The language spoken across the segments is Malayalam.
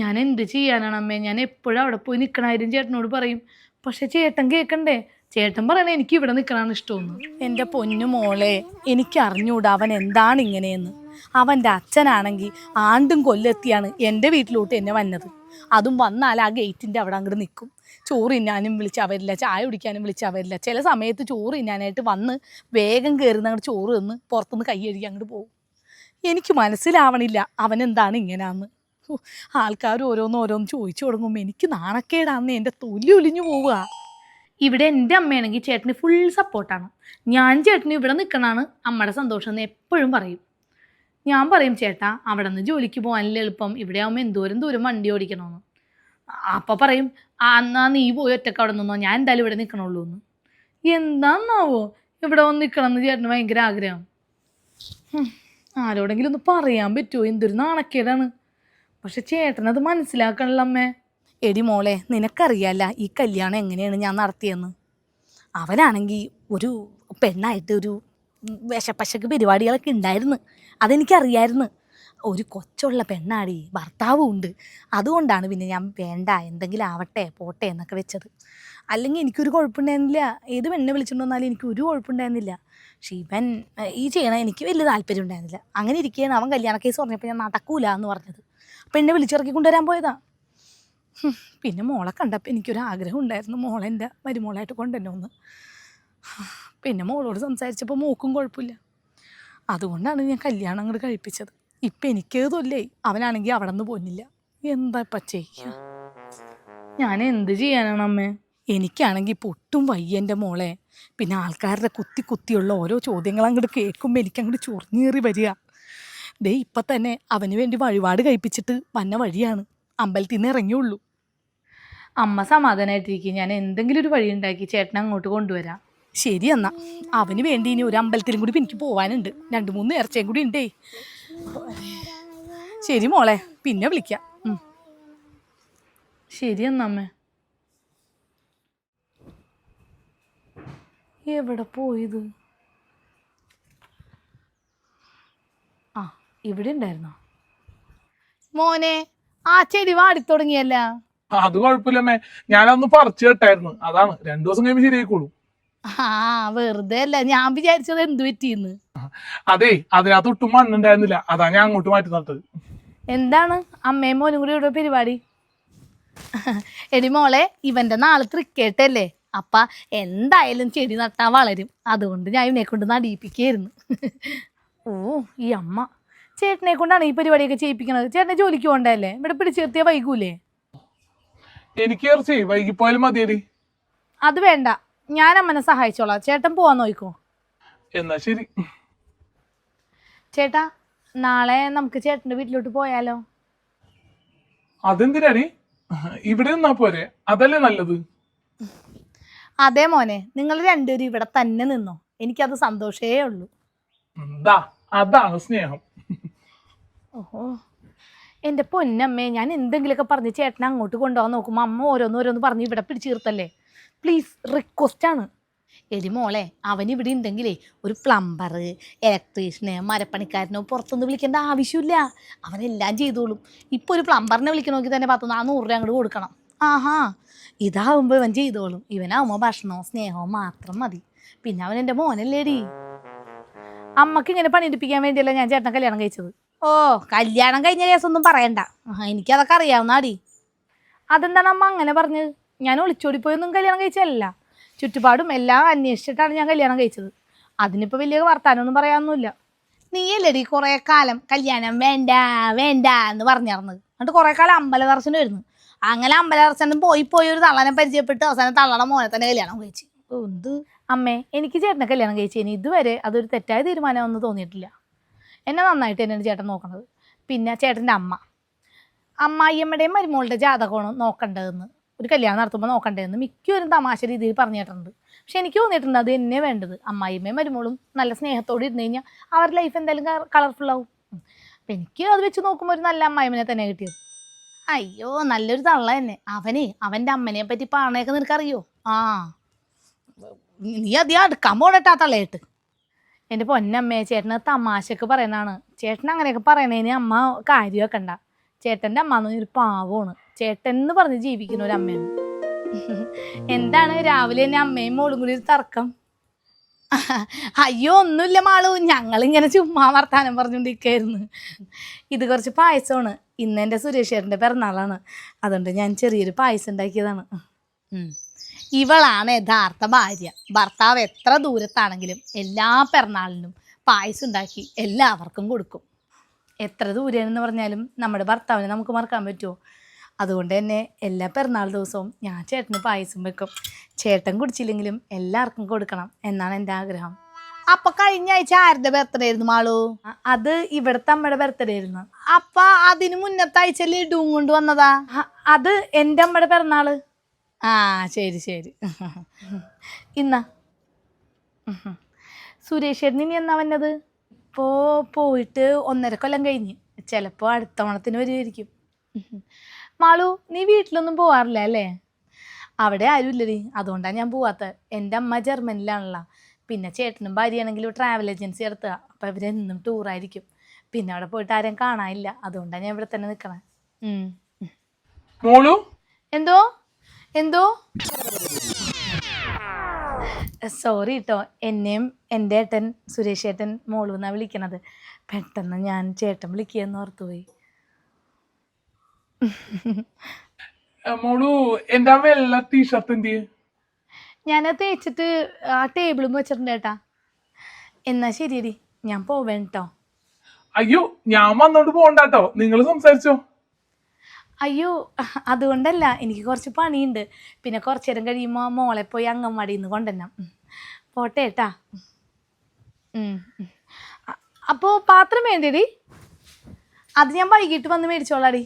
ഞാൻ എന്ത് ചെയ്യാനാണ് അമ്മേ? ഞാൻ എപ്പോഴും അവിടെ പോയി നിൽക്കണമായിരുന്നു ചേട്ടനോട് പറയും. പക്ഷെ ചേട്ടൻ കേൾക്കണ്ടേ ചേട്ടൻ പറയണേ എനിക്ക് ഇവിടെ നിൽക്കണാണ് ഇഷ്ടമെന്ന്. എന്റെ പൊന്നു മോളെ എനിക്ക് അറിഞ്ഞൂടാ അവൻ എന്താണ് ഇങ്ങനെയെന്ന്. അവന്റെ അച്ഛനാണെങ്കിൽ ആണ്ടും കൊല്ലെത്തിയാണ് എന്റെ വീട്ടിലോട്ട് എന്നെ വന്നത്. അതും വന്നാൽ ആ ഗേറ്റിന്റെ അവിടെ അങ്ങോട്ട് നിൽക്കും ചോറ് തിന്നാനും വിളിച്ച് അവരില്ല ചായ കുടിക്കാനും വിളിച്ച് അവരില്ല. ചില സമയത്ത് ചോറ് തിന്നാനായിട്ട് വന്ന് വേഗം കയറുന്ന അങ്ങോട്ട് ചോറ് തിന്ന് പുറത്തുനിന്ന് കൈ അങ്ങോട്ട് പോകും. എനിക്ക് മനസ്സിലാവണില്ല അവൻ എന്താണ് ഇങ്ങനെയാന്ന് ആൾക്കാർ ഓരോന്ന് ഓരോന്ന് ചോദിച്ചു തുടങ്ങുമ്പോൾ എനിക്ക് നാണക്കേടാന്ന് എന്റെ തൊലി ഒലിഞ്ഞു പോവുക. ഇവിടെ എന്റെ അമ്മയാണെങ്കിൽ ചേട്ടന് ഫുൾ സപ്പോർട്ടാണ് ഞാൻ ചേട്ടന് ഇവിടെ നിൽക്കണാണ് അമ്മയുടെ സന്തോഷം എന്ന് എപ്പോഴും പറയും. ഞാൻ പറയും ചേട്ടാ അവിടെ നിന്ന് ജോലിക്ക് പോകാനല്ലേ എളുപ്പം. ഇവിടെ ആകുമ്പോൾ എന്തോരം ദൂരം വണ്ടി ഓടിക്കണമെന്ന് അപ്പം പറയും "ആ, എന്നാ നീ പോയി ഒറ്റയ്ക്ക് അവിടെ നിന്നോ. ഞാൻ എന്തായാലും ഇവിടെ നിൽക്കണുള്ളൂ എന്ന് എന്താന്നാവോ? ഇവിടെ വന്ന് നിൽക്കണം എന്ന് ചേട്ടന് ഭയങ്കര ആഗ്രഹം. ആരോടെങ്കിലും ഒന്ന് പറയാൻ പറ്റുമോ എന്തൊരു നാണക്കേടാണ്. പക്ഷെ ചേട്ടനത് മനസ്സിലാക്കണല്ലോ അമ്മേ. എടി മോളെ നിനക്കറിയാല്ല ഈ കല്യാണം എങ്ങനെയാണ് ഞാൻ നടത്തിയെന്ന്. അവനാണെങ്കിൽ ഒരു പെണ്ണായിട്ട് ഒരു വിശപ്പശക്ക് പരിപാടികളൊക്കെ ഉണ്ടായിരുന്നു. അതെനിക്കറിയായിരുന്നു. ഒരു കൊച്ചുള്ള പെണ്ണാടി ഭർത്താവും ഉണ്ട്. അതുകൊണ്ടാണ് പിന്നെ ഞാൻ വേണ്ട എന്തെങ്കിലും ആവട്ടെ പോട്ടെ എന്നൊക്കെ വെച്ചത്. അല്ലെങ്കിൽ എനിക്കൊരു കുഴപ്പമുണ്ടായിരുന്നില്ല. ഏത് പെണ്ണെ വിളിച്ചിട്ട് വന്നാലും എനിക്ക് ഒരു കുഴപ്പമുണ്ടായിരുന്നില്ല. പക്ഷെ ഇവൻ ഈ ചെയ്യണ എനിക്ക് വലിയ താല്പര്യം ഉണ്ടായിരുന്നില്ല. അങ്ങനെ ഇരിക്കുകയാണ് അവൻ കല്യാണ കേസ് പറഞ്ഞപ്പോൾ ഞാൻ നടക്കൂല എന്ന് പറഞ്ഞത്. പെണ്ണെ വിളിച്ചിറക്കി കൊണ്ടുവരാൻ പോയതാ. പിന്നെ മോളെ കണ്ടപ്പോൾ എനിക്കൊരു ആഗ്രഹം ഉണ്ടായിരുന്നു. മോളെ എന്റെ മരുമോളായിട്ട് കൊണ്ടുതന്നെ ഒന്ന് പിന്നെ മോളോട് സംസാരിച്ചപ്പോൾ മൂക്കും കുഴപ്പമില്ല. അതുകൊണ്ടാണ് ഞാൻ കല്യാണം അങ്ങോട്ട് കഴിപ്പിച്ചത്. ഇപ്പം എനിക്ക് തൊല്ലേ അവനാണെങ്കിൽ അവിടെ നിന്ന് പോന്നില്ല. എന്താ ഇപ്പം ചെയ്യുക ഞാൻ എന്ത് ചെയ്യാനാണ് അമ്മേ? എനിക്കാണെങ്കിൽ ഇപ്പോൾ ഒട്ടും വയ്യ എന്റെ മോളെ. പിന്നെ ആൾക്കാരുടെ കുത്തി കുത്തിയുള്ള ഓരോ ചോദ്യങ്ങൾ അങ്ങോട്ട് കേൾക്കുമ്പോൾ എനിക്കങ്ങോട്ട് ചൊറിഞ്ഞേറി വരിക. ദേ ഇപ്പം തന്നെ അവന് വേണ്ടി വഴിപാട് കഴിപ്പിച്ചിട്ട് വന്ന വഴിയാണ്. അമ്പലത്തിൽ നിന്ന് ഇറങ്ങിയുള്ളൂ. അമ്മ സമാധാനമായിട്ടിരിക്കും ഞാൻ എന്തെങ്കിലും ഒരു വഴി ഉണ്ടാക്കി ചേട്ടനെ അങ്ങോട്ട് കൊണ്ടുവരാം. ശരി എന്നാ. അവന് വേണ്ടി ഇനി ഒരു അമ്പലത്തിലും കൂടി എനിക്ക് പോവാനുണ്ട്. രണ്ട് മൂന്ന് നേർച്ചയും കൂടി ഉണ്ടേ. ശരി മോളെ പിന്നെ വിളിക്കാം. ശരി എന്നാ അമ്മേ. എവിടെ പോയത് ആ ഇവിടെ ഉണ്ടായിരുന്നോ? മോനെ ആ ചെടി വാടി തുടങ്ങിയല്ല. അത് കുഴപ്പമില്ലമ്മേ ഞാനൊന്ന് പറിച്ചു കേട്ടായിരുന്നു. അതാണ്. രണ്ടു ദിവസം കഴിയുമ്പോൾ ശരിയായിക്കോളൂ. ആ വെറുതെ അല്ല. ഞാൻ വിചാരിച്ചത് എന്ത് പറ്റിയെന്ന്? അതെ അതിനകത്ത് ഒട്ടും മണ്ണുണ്ടായിരുന്നില്ല. അതാ ഞാൻ അങ്ങോട്ട് മാറ്റി നട്ടത് എന്താണ്? അമ്മയും മോനും കൂടി ഇവിടെ പരിപാടി? എടി മോളെ ഇവന്റെ നാളെ അല്ലേ? അപ്പ എന്തായാലും ചെടി നട്ടാ വളരും. അതുകൊണ്ട് ഞാൻ ഇവനെ കൊണ്ട് നടിയിപ്പിക്കായിരുന്നു ഓ ഈ അമ്മ. ചേട്ടനെ കൊണ്ടാണ് ഈ പരിപാടിയൊക്കെ ചെയ്യിപ്പിക്കണത്. ചേട്ടനെ ജോലിക്ക് പോകണ്ടല്ലേ ഇവിടെ പിടിച്ചു നിർത്തിയാൽ വൈകൂലേ? എനിക്ക് ഇറച്ചി വൈകിപ്പോയാലും മതിയടി. അത് വേണ്ട. ഞാൻ അമ്മനെ സഹായിച്ചോളാം. ചേട്ടൻ പോവാൻ നോക്കോ. എന്നാ ശരി. ചേട്ടാ നാളെ നമുക്ക് ചേട്ടന്റെ വീട്ടിലോട്ട് പോയാലോ? അതെന്തിനാടി? ഇവിടെ നിന്നാ പോരെ. അതല്ലേ നല്ലത്. അതെ മോനെ നിങ്ങൾ രണ്ടുപേരും ഇവിടെ തന്നെ നിന്നോ. എനിക്കത് സന്തോഷേ ഉള്ളൂ. അതാണ് സ്നേഹം. ഓഹോ. എന്റെ പൊന്നമ്മേ ഞാൻ എന്തെങ്കിലുമൊക്കെ പറഞ്ഞ് ചേട്ടനെ അങ്ങോട്ട് കൊണ്ടുപോകാൻ നോക്കുമ്പോൾ അമ്മ ഓരോന്ന് ഓരോന്ന് പറഞ്ഞ് ഇവിടെ പിടിച്ചീർത്തല്ലേ പ്ലീസ് റിക്വസ്റ്റാണ് എരി മോളെ അവൻ ഇവിടെ ഉണ്ടെങ്കിലേ ഒരു പ്ലംബർ ഇലക്ട്രീഷ്യനെ മരപ്പണിക്കാരനോ പുറത്തൊന്നും വിളിക്കേണ്ട ആവശ്യമില്ല. അവനെല്ലാം ചെയ്തോളും. ഇപ്പോൾ ഒരു പ്ലംബറിനെ വിളിക്കണമെങ്കിൽ തന്നെ പത്ത് നാനൂറ് രൂപ അങ്ങോട്ട് കൊടുക്കണം. ആഹാ. ഇതാവുമ്പോൾ ഇവൻ ചെയ്തോളും. ഇവനാവുമ്പോൾ ഭക്ഷണവും സ്നേഹവും മാത്രം മതി. പിന്നെ അവൻ എന്റെ മോനല്ലേടി. അമ്മയ്ക്ക് ഇങ്ങനെ പണിയെടുപ്പിക്കാൻ വേണ്ടിയല്ല ഞാൻ ചേട്ടനെ കല്യാണം കഴിച്ചത്? ഓ കല്യാണം കഴിഞ്ഞ കേസൊന്നും പറയണ്ട. എനിക്ക് എനിക്കതൊക്കെ അറിയാവുന്നാടി. അതെന്താണ് അമ്മ അങ്ങനെ പറഞ്ഞത് ഞാൻ ഒളിച്ചോടി പോയൊന്നും കല്യാണം കഴിച്ചതല്ല. ചുറ്റുപാടും എല്ലാം അന്വേഷിച്ചിട്ടാണ് ഞാൻ കല്യാണം കഴിച്ചത്. അതിനിപ്പോൾ വലിയ വർത്താനമൊന്നും പറയാനൊന്നുമില്ല. നീയല്ലടി കുറേ കാലം കല്യാണം വേണ്ട വേണ്ട എന്ന് പറഞ്ഞിറന്നത് എന്നിട്ട് കുറേ കാലം അമ്പല വരുന്നു അങ്ങനെ അമ്പല ദർശനം പോയി പോയി ഒരു തള്ളനെ പരിചയപ്പെട്ട് അവസാനം തള്ളയുടെ മോനെ തന്നെ കല്യാണം കഴിച്ചു. എന്ത്? അമ്മേ എനിക്ക് ചേട്ടനെ കല്യാണം കഴിച്ചതിന് ഇതുവരെ അതൊരു തെറ്റായ തീരുമാനമൊന്നും തോന്നിയിട്ടില്ല. എന്നെ നന്നായിട്ട് തന്നെയാണ് ചേട്ടൻ നോക്കണത്. പിന്നെ ചേട്ടന്റെ അമ്മ. അമ്മായിയമ്മയുടെയും മരുമോളുടെ ജാതകമാണ് നോക്കേണ്ടതെന്ന്. ഒരു കല്യാണം നടത്തുമ്പോൾ നോക്കേണ്ടതെന്ന് മിക്കവരും തമാശ രീതിയിൽ പറഞ്ഞിട്ടുണ്ട് പക്ഷെ എനിക്ക് തോന്നിയിട്ടുണ്ട് അത് എന്നെ വേണ്ടത്. അമ്മായിയമ്മയും മരുമോളും നല്ല സ്നേഹത്തോടെ ഇരുന്ന് കഴിഞ്ഞാൽ അവരുടെ ലൈഫ് എന്തായാലും കളർഫുൾ ആവും. അപ്പം എനിക്ക് അത് വെച്ച് നോക്കുമ്പോൾ ഒരു നല്ല അമ്മായിമ്മനെ തന്നെ കിട്ടിയത്. അയ്യോ നല്ലൊരു തള്ള തന്നെ അവനെ അവന്റെ അമ്മനെ പറ്റി പറഞ്ഞേക്ക് നിനക്കറിയോ? ആ. നീ അധികം അടുക്കാൻ പോണട്ടാ തള്ളയിട്ട് എന്റെ പൊന്നമ്മയെ ചേട്ടന് തമാശക്ക് പറയുന്നതാണ്. ചേട്ടൻ അങ്ങനെയൊക്കെ പറയണേന് അമ്മ കാര്യം വെക്കണ്ട. ചേട്ടന്റെ അമ്മ എന്ന് ഒരു പാവമാണ്. ചേട്ടൻ എന്ന് പറഞ്ഞ് ജീവിക്കുന്ന ഒരു അമ്മയാണ്. എന്താണ് രാവിലെ എന്നെ അമ്മയും മോളും കൂടി ഒരു തർക്കം? അയ്യോ ഒന്നുമില്ല മാളു. ഞങ്ങളിങ്ങനെ ചുമ്മാ വർത്താനം പറഞ്ഞുകൊണ്ടിരിക്കുകയായിരുന്നു ഇത് കുറച്ച് പായസമാണ്. ഇന്ന് എന്റെ സുരേഷ് ചേട്ടന്റെ പിറന്നാളാണ്. അതുകൊണ്ട് ഞാൻ ചെറിയൊരു പായസം ഉണ്ടാക്കിയതാണ്. ഇവളാണ് യഥാർത്ഥ ഭാര്യ. ഭർത്താവ് എത്ര ദൂരത്താണെങ്കിലും എല്ലാ പിറന്നാളിനും പായസം ഉണ്ടാക്കി എല്ലാവർക്കും കൊടുക്കും. എത്ര ദൂരെയാണെന്ന് പറഞ്ഞാലും നമ്മുടെ ഭർത്താവിനെ നമുക്ക് മറക്കാൻ പറ്റുമോ? അതുകൊണ്ട് തന്നെ എല്ലാ പിറന്നാൾ ദിവസവും ഞാൻ ചേട്ടന് പായസം വെക്കും. ചേട്ടൻ കുടിച്ചില്ലെങ്കിലും എല്ലാവർക്കും കൊടുക്കണം എന്നാണ് എന്റെ ആഗ്രഹം. അപ്പൊ കഴിഞ്ഞ ആഴ്ച ആരുടെ ബർത്ത്ഡേ ആയിരുന്നു മാളു? അത് ഇവിടുത്തെ അമ്മയുടെ ബർത്ത്ഡേ ആയിരുന്നു. അപ്പൊ അതിന് മുന്നത്തെ ആഴ്ച ലഡുവും കൊണ്ട് വന്നതാ? അത് എന്റെ അമ്മയുടെ പിറന്നാൾ. ആ ശരി ശരി. ഇന്ന. സുരേഷ് ചേട്ടൻ ഇനി എന്നാ വന്നത്? ഇപ്പോൾ പോയിട്ട് ഒന്നര കൊല്ലം കഴിഞ്ഞ്. ചിലപ്പോൾ അടുത്ത ഓണത്തിന് വരുമായിരിക്കും. മാളു നീ വീട്ടിലൊന്നും പോവാറില്ല അല്ലേ? അവിടെ ആരും ആരുമില്ലടി. അതുകൊണ്ടാണ് ഞാൻ പോവാത്തത്. എന്റെ അമ്മ ജർമ്മനിലാണല്ലോ. പിന്നെ ചേട്ടനും ഭാര്യയാണെങ്കിലും ട്രാവൽ ഏജൻസി നടത്തുക. അപ്പോൾ ഇവരെന്നും ടൂറായിരിക്കും പിന്നെ അവിടെ പോയിട്ട് ആരെയും കാണാനില്ല. അതുകൊണ്ടാണ് ഞാൻ ഇവിടെ തന്നെ നിൽക്കണേ. എന്തോ? എന്തോ? സോറി കേട്ടോ എന്നെയും എന്റെ ഏട്ടൻ സുരേഷ് ഏട്ടൻ മോളു എന്നാണ് വിളിക്കണത്. പെട്ടെന്ന് ഞാൻ ചേട്ടൻ വിളിക്കുകയെന്ന് ഓർത്തുപോയി. മോളു എന്താ വെള്ള ടീഷർട്ട് എന്ത് ഞാനത് ഞാൻ തേച്ചിട്ട് ആ ടേബിളും വെച്ചിട്ടുണ്ട് ഏട്ടാ. എന്നാ ശരിയടി ഞാൻ പോവേണ്ട അയ്യോ ഞാൻ വന്നോണ്ട് പോണ്ടാട്ടോ. നിങ്ങൾ സംസാരിച്ചോ. അയ്യോ അതുകൊണ്ടല്ല എനിക്ക് കുറച്ച് പണിയുണ്ട്. പിന്നെ കുറച്ചു നേരം കഴിയുമ്പോൾ മോളെ പോയി അംഗൻവാടിയിൽ നിന്ന് കൊണ്ടുവരണം. ഉം. പോട്ടെ ഏട്ടാ അപ്പോൾ പാത്രം വേണ്ടേടി അത് ഞാൻ വൈകിട്ട് വന്ന് മേടിച്ചോളാടി.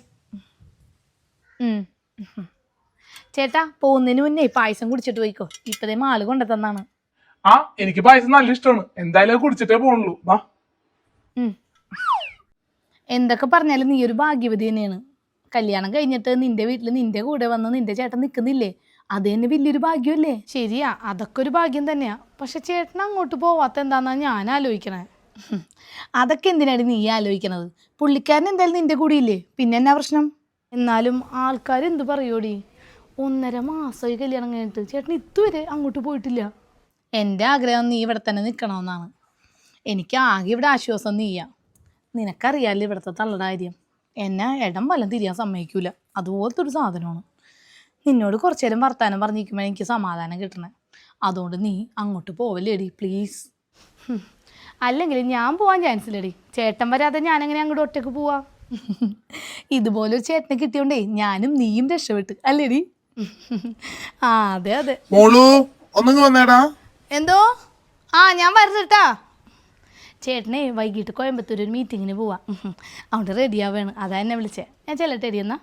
ചേട്ടാ പോകുന്നതിന് മുന്നേ പായസം കുടിച്ചിട്ട് പോയിക്കോ. ഇപ്പതേ മാൾ കൊണ്ടു തന്നാണ് ആ എനിക്ക് പായസം നല്ല ഇഷ്ടമാണ്. എന്തായാലും കുടിച്ചിട്ടേ പോണുള്ളൂ എന്തൊക്കെ പറഞ്ഞാലും നീ ഒരു ഭാഗ്യവതി തന്നെയാണ്. കല്യാണം കഴിഞ്ഞിട്ട് നിന്റെ വീട്ടിൽ നിന്റെ കൂടെ വന്ന് നിന്റെ ചേട്ടൻ നിൽക്കുന്നില്ലേ അത് തന്നെ വലിയൊരു ഭാഗ്യമല്ലേ ശരിയാ അതൊക്കെ ഒരു ഭാഗ്യം തന്നെയാ. പക്ഷെ ചേട്ടൻ അങ്ങോട്ട് പോവാത്ത എന്താന്നാ ഞാൻ ആലോചിക്കണേ. അതൊക്കെ എന്തിനാണ് നീ ആലോചിക്കണത്? പുള്ളിക്കാരൻ എന്തായാലും നിന്റെ കൂടെ ഇല്ലേ പിന്നെ എന്നാ പ്രശ്നം? എന്നാലും ആൾക്കാർ എന്ത് പറയോടി? ഒന്നര മാസമായി കല്യാണം കഴിഞ്ഞിട്ട് ചേട്ടൻ ഇതുവരെ അങ്ങോട്ട് പോയിട്ടില്ല. എന്റെ ആഗ്രഹം നീ ഇവിടെ തന്നെ നിൽക്കണമെന്നാണ് എനിക്ക് ആകെ ഇവിടെ ആശ്വാസം നീയാ. നിനക്കറിയാലോ ഇവിടുത്തെ തള്ളടാര്യം കാര്യം. എന്നെ ഇടം വലം തിരിയാൻ സമ്മതിക്കൂല. അതുപോലത്തെ ഒരു സാധനമാണ്. നിന്നോട് കുറച്ചു നേരം വർത്താനം പറഞ്ഞിരിക്കുമ്പോൾ എനിക്ക് സമാധാനം കിട്ടണേ. അതുകൊണ്ട് നീ അങ്ങോട്ട് പോവല്ലേടി പ്ലീസ് അല്ലെങ്കിൽ ഞാൻ പോവാൻ ചാൻസ് ഇല്ലടി. ചേട്ടൻ വരാതെ ഞാനെങ്ങനെ അങ്ങോട്ട് ഒറ്റയ്ക്ക് പോവാ? ഇതുപോലൊരു ചേട്ടനെ കിട്ടിയോണ്ടേ ഞാനും നീയും രക്ഷപ്പെട്ട്. അല്ലേടി? ആ അതെ അതെ. മോളു വന്നേടാ. എന്തോ? ആ ഞാൻ വരുന്നിട്ടാ. ചേട്ടനെ വൈകിട്ട് കോയമ്പത്തൂർ ഒരു മീറ്റിങ്ങിന് പോവാം. അവിടെ റെഡി ആവുകയാണ് അതാ എന്നെ വിളിച്ചേ. ഞാൻ ചെല്ലട്ടെ എടി എന്നാ?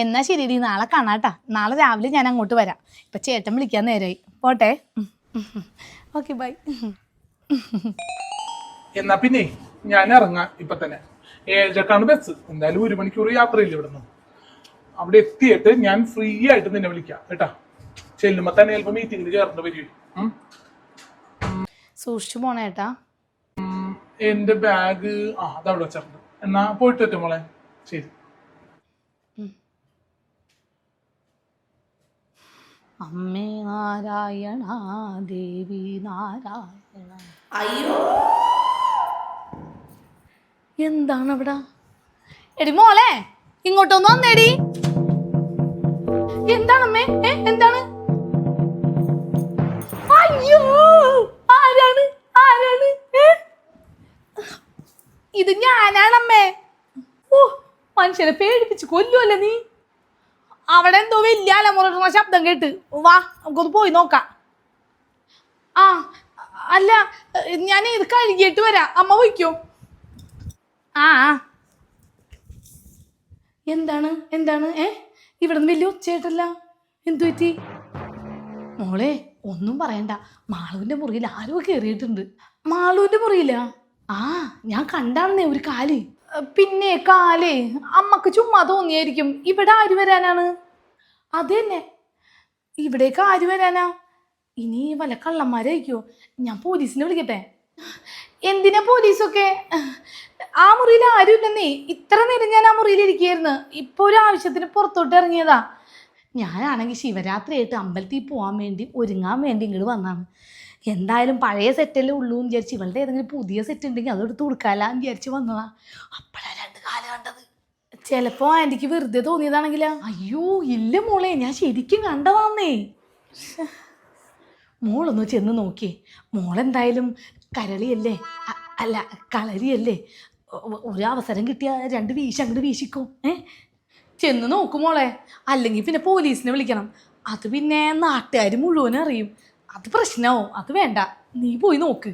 എന്നാ ശരിയടി നാളെ കാണാട്ടാ. നാളെ രാവിലെ ഞാൻ അങ്ങോട്ട് വരാം. ഇപ്പം ചേട്ടൻ വിളിക്കാൻ നേരമായി പോട്ടെ. ഓക്കെ ബൈ എന്നാ പിന്നെ ഞാൻ ഇറങ്ങാം ഇപ്പൊ തന്നെ. ഏഴരക്കാണ് ബസ് എന്തായാലും ഒരു മണിക്കൂർ യാത്രയില്ല ഇവിടുന്ന്? അവിടെ എത്തിയിട്ട് ഞാൻ ഫ്രീ ആയിട്ട് നിന്നെ വിളിക്കാം കേട്ടാ? ചെല്ലുമ്പോ തന്നെ ചിലപ്പോ മീറ്റിംഗിൽ ചേർന്ന് വരും. സൂക്ഷിച്ചു പോണേ ഏട്ടാ ഉം, എന്റെ ബാഗ് ആ അതവിടെ വെച്ചിട്ടുണ്ട്. എന്നാ പോയിട്ട് പറ്റും മോളെ. ശരി. അമ്മേ നാരായണ ദേവി നാരായണ. അയ്യോ. എന്താണ് അവിടെ എടി മോളെ ഇങ്ങോട്ടൊന്നും വന്നേടി. എന്താണ് അമ്മേ ഏ എന്താണ്? ഇത് ഞാനാണമ്മേ. ഓ മനുഷ്യനെ പേടിപ്പിച്ച് കൊല്ലുമല്ലേ നീ? അവിടെ എന്തോ വലിയ അലമുറ ശബ്ദം കേട്ട്. വാ നമുക്കൊന്ന് പോയി നോക്കാം. ആ അല്ല ഞാൻ ഇത് കഴുകിയിട്ട് വരാം. അമ്മ പോയിക്കോ? ആ. എന്താണ്? എന്താണ്? ഏ? ഇവിടെ നിന്ന് വലിയ ഒച്ചയായിട്ടല്ല എന്തു പറ്റി? മോളെ ഒന്നും പറയണ്ട. മാളുവിന്റെ മുറിയിൽ ആരോ കയറിയിട്ടുണ്ട് മാളുവിന്റെ മുറിയില്ല ആ ഞാൻ കണ്ടാന്നേ ഒരു കാൽ. പിന്നെ കാലേ. അമ്മയ്ക്ക് ചുമ്മാ തോന്നിയായിരിക്കും. ഇവിടെ ആര് വരാനാണ്? അത് തന്നെ ഇവിടേക്ക് ആര് വരാനാ? ഇനി വല്ല കള്ളന്മാരായിരിക്കോ ഞാൻ പോലീസിനെ വിളിക്കട്ടെ. എന്തിനാ പോലീസൊക്കെ? ആ മുറിയിൽ ആരും ഇല്ലെന്നേ. ഇത്ര നേരം ഞാൻ ആ മുറിയിൽ ഇരിക്കുകയായിരുന്നു. ഇപ്പൊ ഒരു ആവശ്യത്തിന് പുറത്തോട്ട് ഇറങ്ങിയതാ. ഞാനാണെങ്കിൽ ശിവരാത്രിയായിട്ട് അമ്പലത്തിൽ പോവാൻ വേണ്ടി ഒരുങ്ങാൻ വേണ്ടി ഇങ്ങോട്ട് വന്നാണ് എന്തായാലും പഴയ സെറ്റല്ലേ ഉള്ളൂ എന്ന് വിചാരിച്ച് ഇവളുടെ ഏതെങ്കിലും പുതിയ സെറ്റ് ഉണ്ടെങ്കിൽ അതെടുത്ത് കൊടുക്കാലാന്ന് വിചാരിച്ച് വന്നതാ. അപ്പോഴാണ് രണ്ട് കാലം കണ്ടത്. ചിലപ്പോ ആന്റിക്ക് വെറുതെ തോന്നിയതാണെങ്കിലാ. അയ്യോ ഇല്ല മോളെ ഞാൻ ശരിക്കും കണ്ടതാന്നേ. മോളൊന്ന് ചെന്ന് നോക്കി മോളെന്തായാലും കരളിയല്ലേ? അല്ല കളരിയല്ലേ? ഒരു അവസരം കിട്ടിയ രണ്ട് വീശ് അങ്ങോട്ട് വീശിക്കും. ഏ? ചെന്ന് നോക്കും മോളെ. അല്ലെങ്കിൽ പിന്നെ പോലീസിനെ വിളിക്കണം. അത് പിന്നെ നാട്ടുകാർ മുഴുവനും അറിയും. അത് പ്രശ്നമാവും അത് വേണ്ട. നീ പോയി നോക്ക്.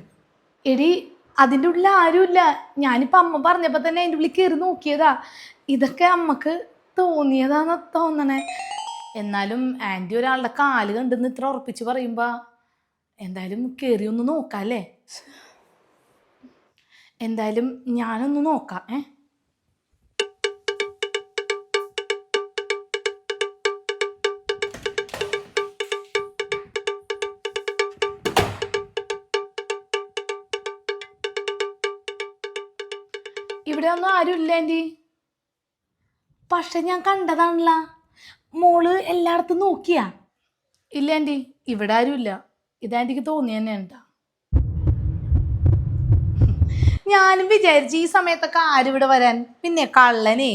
എടി അതിന്റെ ഉള്ളിൽ ആരുമില്ല. ഞാനിപ്പോൾ അമ്മ പറഞ്ഞപ്പോൾ തന്നെ അതിന്റെ ഉള്ളിൽ കയറി നോക്കിയതാ. ഇതൊക്കെ അമ്മയ്ക്ക് തോന്നിയതാന്ന് തോന്നണേ. എന്നാലും ആന്റി ഒരാളുടെ കാൽ കണ്ടെന്ന് ഇത്ര ഉറപ്പിച്ച് പറയുമ്പോൾ എന്തായാലും കയറി ഒന്ന് നോക്കാം അല്ലേ എന്തായാലും ഞാനൊന്ന് നോക്കാം ഏ? ഇവിടെ ഒന്നും ആരും ഇല്ല ആന്റി പക്ഷെ ഞാൻ കണ്ടതാണല്ല. മോൾ എല്ലായിടത്തും നോക്കിയാ. ഇല്ല ആന്റി ഇവിടെ ആരും ഇല്ല ഇതാന്റിക്ക് തോന്നി തന്നെയാണ്. ഞാനും വിചാരിച്ചു ഈ സമയത്തൊക്കെ ആരും ഇവിടെ വരാൻ പിന്നെ കള്ളനേ.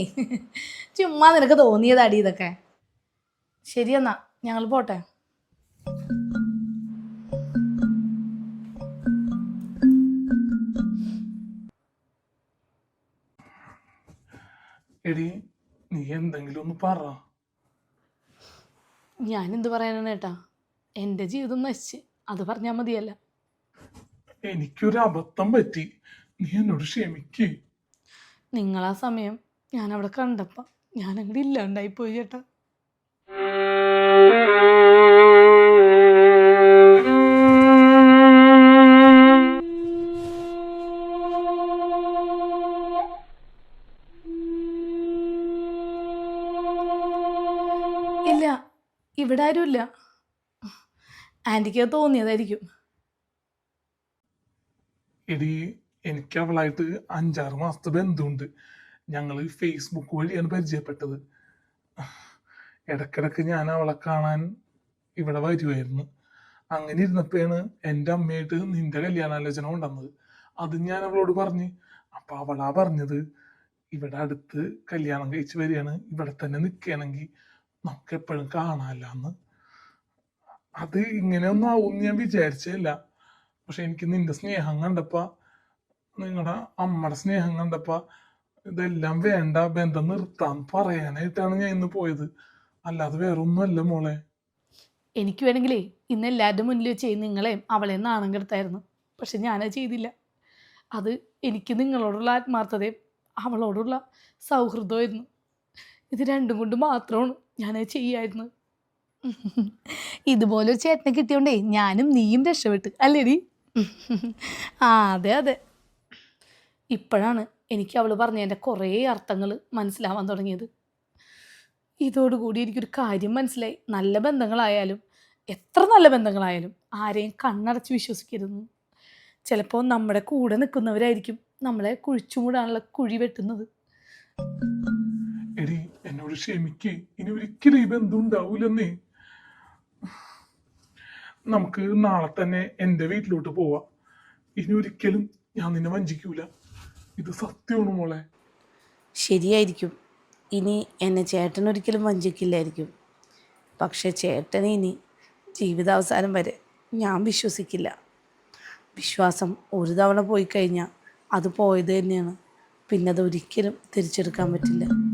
ചുമ്മാ നിനക്ക് തോന്നിയതാടി ഇതൊക്കെ. ശരിയെന്നാ ഞങ്ങൾ പോട്ടെ. എടി നീ എന്തെങ്കിലും ഒന്ന് പറ. ഞാൻ എന്ത് പറയാനാണ് ഏട്ടാ? എന്റെ ജീവിതം നശിച്ച്. അത് പറഞ്ഞാൽ മതിയല്ല. എനിക്കൊരു അബദ്ധം പറ്റി. നീ എന്നോട് ക്ഷമിക്ക്. നിങ്ങളാ സമയം ഞാൻ അവിടെ കണ്ടപ്പോൾ ഞാൻ അങ്ങോട്ട് ഇല്ലാണ്ടായി പോയി ചേട്ടാ ഇവിടെ ആരുമില്ല. ആന്റിക്ക് തോന്നിയതായിരിക്കും എടി എനിക്ക് അവളായിട്ട് അഞ്ചാറ് മാസത്തെ ബന്ധമുണ്ട് ഞങ്ങൾ ഫേസ്ബുക്ക് വഴിയാണ് പരിചയപ്പെട്ടത്. ഇടക്കിടക്ക് ഞാൻ അവളെ കാണാൻ ഇവിടെ വരുമായിരുന്നു അങ്ങനെ ഇരുന്നപ്പോഴാണ് എന്റെ അമ്മയായിട്ട് നിന്റെ കല്യാണാലോചന കൊണ്ടുവന്നത്. അത് ഞാൻ അവളോട് പറഞ്ഞ്. അപ്പൊ അവളാ പറഞ്ഞത് ഇവിടെ അടുത്ത് കല്യാണം കഴിച്ചു വരികയാണ് ഇവിടെ തന്നെ നിൽക്കുകയാണെങ്കിൽ നമുക്ക് എപ്പോഴും കാണാമല്ലാന്ന് അത് ഇങ്ങനെയൊന്നും ആവും ഞാൻ വിചാരിച്ചില്ല പക്ഷെ എനിക്ക് നിന്റെ സ്നേഹം കണ്ടപ്പോ നിങ്ങളുടെ അമ്മയുടെ സ്നേഹം കണ്ടപ്പോ ഇതെല്ലാം വേണ്ട ബന്ധം നിർത്താൻ പറയാനായിട്ടാണ് ഞാൻ ഇന്ന് പോയത്. അല്ലാതെ വേറെ ഒന്നുമല്ല മോളെ. എനിക്ക് വേണമെങ്കിലേ ഇന്ന് എല്ലാവരുടെ മുന്നിൽ വെച്ച് നിങ്ങളെയും അവളെയും നാണം കെടുത്തായിരുന്നു. പക്ഷെ ഞാനത് ചെയ്തില്ല. അത് എനിക്ക് നിങ്ങളോടുള്ള ആത്മാർത്ഥതയും അവളോടുള്ള സൗഹൃദമായിരുന്നു ഇത് രണ്ടും കൊണ്ട് മാത്രമാണ്. ഞാനത് ചെയ്യായിരുന്നു. ഇതുപോലൊരു ചേട്ടനെ കിട്ടിയോണ്ടേ ഞാനും നീയും രക്ഷപ്പെട്ട് അല്ലേടി? ആ അതെ അതെ. ഇപ്പോഴാണ് എനിക്ക് അവൾ പറഞ്ഞതിന്റെ കുറേ അർത്ഥങ്ങൾ മനസ്സിലാവാൻ തുടങ്ങിയത്. ഇതോടുകൂടി എനിക്കൊരു കാര്യം മനസ്സിലായി. നല്ല ബന്ധങ്ങളായാലും എത്ര നല്ല ബന്ധങ്ങളായാലും ആരെയും കണ്ണടച്ച് വിശ്വസിക്കരുത് ചിലപ്പോൾ നമ്മുടെ കൂടെ നിൽക്കുന്നവരായിരിക്കും നമ്മളെ കുഴിച്ചുമൂടാനുള്ള കുഴി വെട്ടുന്നത്. എന്നോട് ക്ഷമിക്ക്. ഇനി ഒരിക്കലും ഈ ബന്ധം ഉണ്ടാവൂലെന്നേ. നമുക്ക് നാളെ തന്നെ എന്റെ വീട്ടിലോട്ട് പോവാം. ഇനി ഒരിക്കലും ഞാൻ നിന്നെ വഞ്ചിക്കൂല. ഇത് സത്യമാണ് മോളെ. ശരിയായിരിക്കും. ഇനി എന്നെ ചേട്ടൻ ഒരിക്കലും വഞ്ചിക്കില്ലായിരിക്കും. പക്ഷെ ചേട്ടനെ ഇനി ജീവിതാവസാനം വരെ ഞാൻ വിശ്വസിക്കില്ല. വിശ്വാസം ഒരു തവണ പോയി കഴിഞ്ഞാൽ അത് പോയത് തന്നെയാണ്. പിന്നെ അത് ഒരിക്കലും തിരിച്ചെടുക്കാൻ പറ്റില്ല.